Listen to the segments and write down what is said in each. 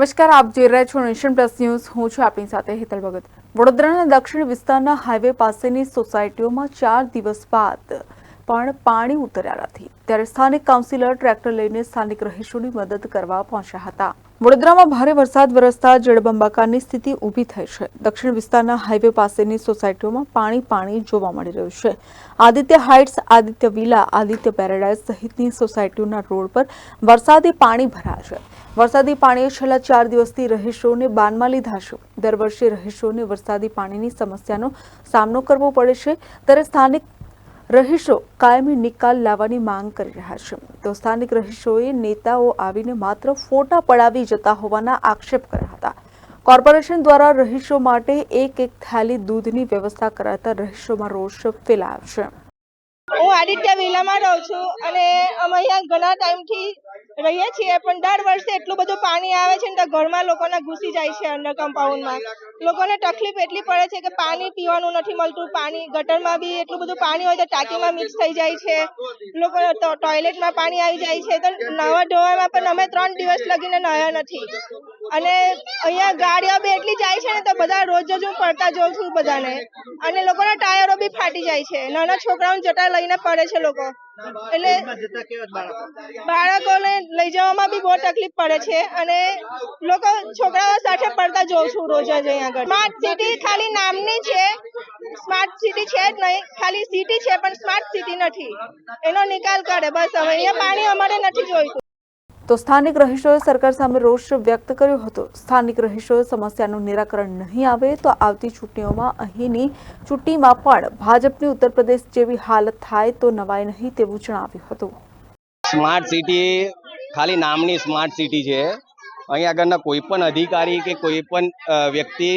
નમસ્કાર, આપ જોઈ રહ્યા છો નેશન પ્લસ ન્યૂઝ. હું છું આપણી સાથે હેતલ ભગત. વડોદરાના દક્ષિણ વિસ્તારના હાઈવે પાસેની સોસાયટીઓમાં ચાર દિવસ બાદ પણ પાણી ઉતર્યા નથી. ત્યારે સ્થાનિક કાઉન્સિલર ટ્રેક્ટર લઈને સ્થાનિક રહીશોની મદદ કરવા પહોંચ્યા હતા. વડોદરામાં ભારે વરસાદ વરસતા જળબંબાકારની સ્થિતિ ઊભી થઈ છે. દક્ષિણ વિસ્તારના હાઈવે પાસેની સોસાયટીઓમાં પાણી પાણી જોવા મળી રહ્યું છે. Aditya heights, Aditya villa, Aditya paradise સહિતની સોસાયટીઓના રોડ પર વરસાદી પાણી ભરાયા છે. વરસાદી પાણીએ છેલ્લા ચાર દિવસથી રહીશોને બાનમાં લીધા છે દર વર્ષે રહીશોને વરસાદી પાણીની સમસ્યાનો સામનો કરવો પડે છે. ત્યારે સ્થાનિક રહીશો કાયમી નિકાલ લાવવાની માંગ કરી રહ્યા છે. તો સ્થાનિક રહીશોએ નેતાઓ આવીને માત્ર ફોટા પડાવી જતા હોવાના આક્ષેપ કર્યા હતા. કોર્પોરેશન દ્વારા રહીશો માટે એક એક થાલી દૂધની વ્યવસ્થા કરાતા રહીશોમાં રોષ ફેલાયો છે. હું આદિત્ય વિલામાં રહું છું અને અમે અહીંયા ઘણા ટાઈમથી રહીએ છીએ, પણ દર વર્ષે એટલું બધું પાણી આવે છે ને ઘરમાં લોકોના ઘૂસી જાય છે અંડર કમ્પાઉન્ડમાં લોકોને તકલીફ એટલી પડે છે કે પાણી પીવાનું નથી મળતું, પાણી ગટરમાં બી એટલું બધું પાણી હોય તો ટાંકીમાં મિક્સ થઈ જાય છે. લોકો ટોયલેટમાં પાણી આવી જાય છે, તો નવા ધોવામાં પણ અમે ત્રણ દિવસ લગીને નયા નથી. અને અહીંયા ગાડીઓ બી એટલી જાય છે ને તો બધા રોજ જ હું પડતા જોઉં છું બધાને. અને લોકોના ટાયરો બી ફાટી જાય છે. નાના છોકરાઓને જટા લઈને પડે છે લોકો. એટલે બાળકોને લઈ જવામાં બી બહુ તકલીફ પડે છે અને લોકો છોકરાઓ સાથે પડતા જોઉં છું રોજ જ અહીંયા આગળ. સ્માર્ટ સિટી ખાલી નામની છે. સ્માર્ટ સિટી છે જ નહીં ખાલી સિટી છે પણ સ્માર્ટ સિટી નથી. એનો નિકાલ કરે. બસ હવે અહીંયા પાણી અમારે નથી જોઈતું. તો સ્થાનિક રહીશોએ સરકાર સામે રોષ વ્યક્ત કર્યો હતો. સ્થાનિક રહીશોએ સમસ્યાનું નિરાકરણ નહીં આવે તો આવતી ચૂંટણીઓમાં અહીંની ચૂંટણીમાં પણ ભાજપની ઉત્તર પ્રદેશ જેવી હાલત થાય તો નવાય નહીં તેવું જણાવ્યું હતું. સ્માર્ટ સિટી ખાલી નામની સ્માર્ટ સિટી છે. અહીં આગળના કોઈ પણ અધિકારી કે કોઈ પણ વ્યક્તિ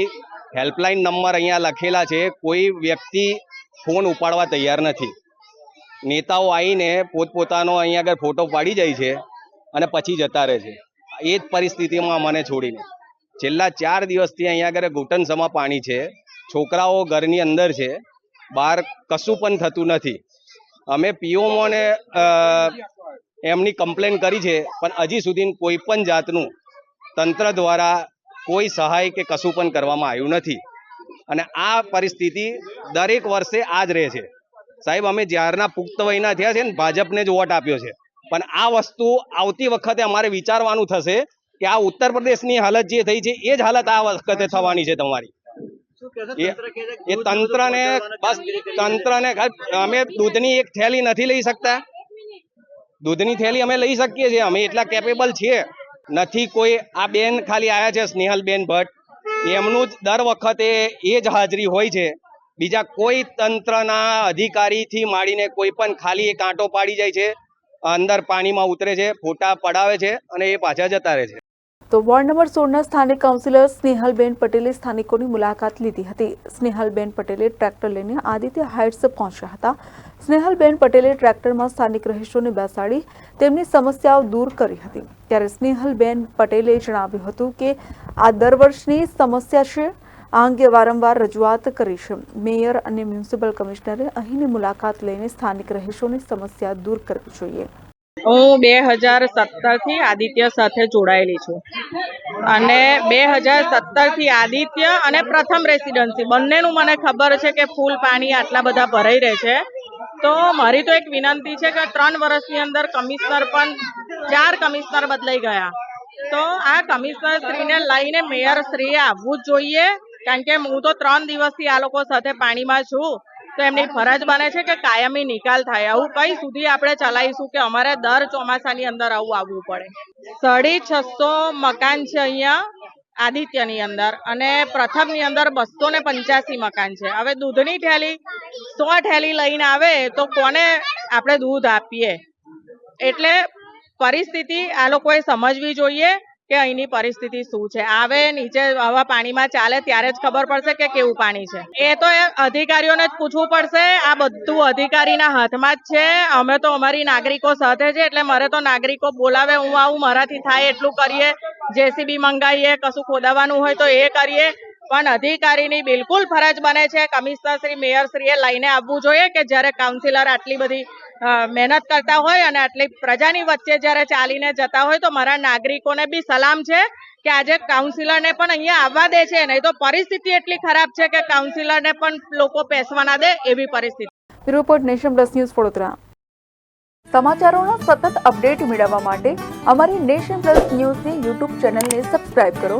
હેલ્પલાઇન નંબર અહીંયા લખેલા છે. કોઈ વ્યક્તિ ફોન ઉપાડવા તૈયાર નથી. નેતાઓ આવીને પોતપોતાનો અહીંયા આગળ ફોટો પાડી જાય છે. અને પછી જતા રહે છે. એ જ પરિસ્થિતિમાં મને છોડીને. છેલ્લા ચાર દિવસથી અહીંયા આગળ ઘૂંટણસમાં પાણી છે. છોકરાઓ ઘરની અંદર છે. બહાર કશું પણ થતું નથી. અમે પીઓમોને એમની કમ્પ્લેન કરી છે, પણ હજી સુધી કોઈ પણ જાતનું તંત્ર દ્વારા કોઈ સહાય કે કશું પણ કરવામાં આવ્યું નથી. અને આ પરિસ્થિતિ દરેક વર્ષે આ જ રહે છે. સાહેબ, અમે જ્યારના પુખ્ત વયના થયા છે ને, ભાજપને જ વોટ આપ્યો છે. પણ આ વસ્તુ આવતી વખતે અમારે વિચારવાનું થશે કે આ ઉત્તર પ્રદેશની હાલત જે થઈ છે એ જ હાલત આ વખતે થવાની છે તમારી. એ તંત્રને બસ તંત્રને અમે દૂધની એક થેલી નથી લઈ શકતા. દૂધની થેલી અમે લઈ શકીએ છીએ અમે એટલા કેપેબલ છીએ. નથી કોઈ આ બેન ખાલી આયા છે સ્નેહલબેન ભટ્ટ. એમનું જ દર વખતે એ જ હાજરી હોય છે. બીજા કોઈ તંત્રના અધિકારીથી માંડીને કોઈ પણ ખાલી કાંટો પાડી જાય છે. અંદર પાણીમાં ઉતરે છે, ફોટા પડાવે છે અને એ પાછા જતા રહે છે. તો વોર્ડ નંબર સોળના સ્થાનિક કાઉન્સિલર સ્નેહલબેન પટેલે સ્થાનિકોની મુલાકાત લીધી હતી. સ્નેહલબેન પટેલે ટ્રેક્ટર લઈને આદિત્ય હાઇટ્સ પહોંચ્યા હતા. સ્નેહલબેન પટેલે ટ્રેક્ટરમાં સ્થાનિક રહીશોને બેસાડી તેમની સમસ્યાઓ દૂર કરી હતી. ત્યારે સ્નેહલબેન પટેલે જણાવ્યું હતું કે આ દર વર્ષની સમસ્યા છે આ અંગે વારંવાર રજૂઆત કરી મેયર અને મ્યુનિસિપલ કમિશનરે અહીંની મુલાકાત લઈને સ્થાનિક રહીશોની સમસ્યા દૂર કરવી જોઈએ. હું બે હજાર સત્તરથી આદિત્ય સાથે જોડાયેલી છું. અને બે હજાર સત્તરથી આદિત્ય અને પ્રથમ રેસિડન્સી. બંનેનું મને ખબર છે કે ફૂલ પાણી આટલા બધા ભરાઈ રહે છે. તો મારી તો એક વિનંતી છે કે ત્રણ વર્ષની અંદર કમિશનર પણ ચાર કમિશનર બદલાઈ ગયા. તો આ કમિશનર શ્રીને લઈને મેયર શ્રીએ આવવું જોઈએ. કારણ કે હું તો ત્રણ દિવસથી આ લોકો સાથે પાણીમાં છું, તો એમની ફરજ બને છે કે કાયમી નિકાલ થાય. આવું કઈ સુધી આપણે ચલાવીશું કે અમારે દર ચોમાસાની અંદર આવું આવવું પડે? સાડી છસો મકાન છે અહીંયા આદિત્યની અંદર અને પ્રથમની અંદર બસો ને પંચ્યાસી મકાન છે. હવે દૂધની ઠેલી સો ઠેલી લઈને આવે તો કોને આપણે દૂધ આપીએ? એટલે પરિસ્થિતિ આ લોકોએ સમજવી જોઈએ કે અહીંની પરિસ્થિતિ શું છે? આવે, નીચે હવા પાણીમાં ચાલે ત્યારે જ ખબર પડશે કે કેવું પાણી છે? એ તો અધિકારીઓને જ પૂછવું પડશે. આ બધું અધિકારીના હાથમાં જ છે. અમે તો અમારી નાગરિકો સાથે છે, એટલે મારે તો નાગરિકો બોલાવે, હું આવું, મારાથી થાય એટલું કરીએ. જેસીબી મંગાવીએ, કશું ખોદાવાનું હોય તો એ કરીએ. પણ અધિકારીની બિલકુલ ફરજ બને છે. કમિશનર શ્રી, મેયર શ્રીએ લઈને આવવું જોઈએ કે જ્યારે કાઉન્સિલર આટલી બધી મહેનત કરતા હોય અને આટલી પ્રજાની વચ્ચે જ્યારે ચાલીને જતા હોય તો મારા નાગરિકોને બી સલામ છે કે આજે કાઉન્સિલરને પણ અહીંયા આવવા દે છે. નહીં તો પરિસ્થિતિ એટલી ખરાબ છે કે કાઉન્સિલરને પણ લોકો પેસવા દે એવી પરિસ્થિતિ. Report nation plus news Vadodara. સમાચારોના સતત અપડેટ મેળવવા માટે અમારી નેશન પ્લસ ન્યૂઝની યુટ્યુબ ચેનલને સબસ્ક્રાઇબ કરો.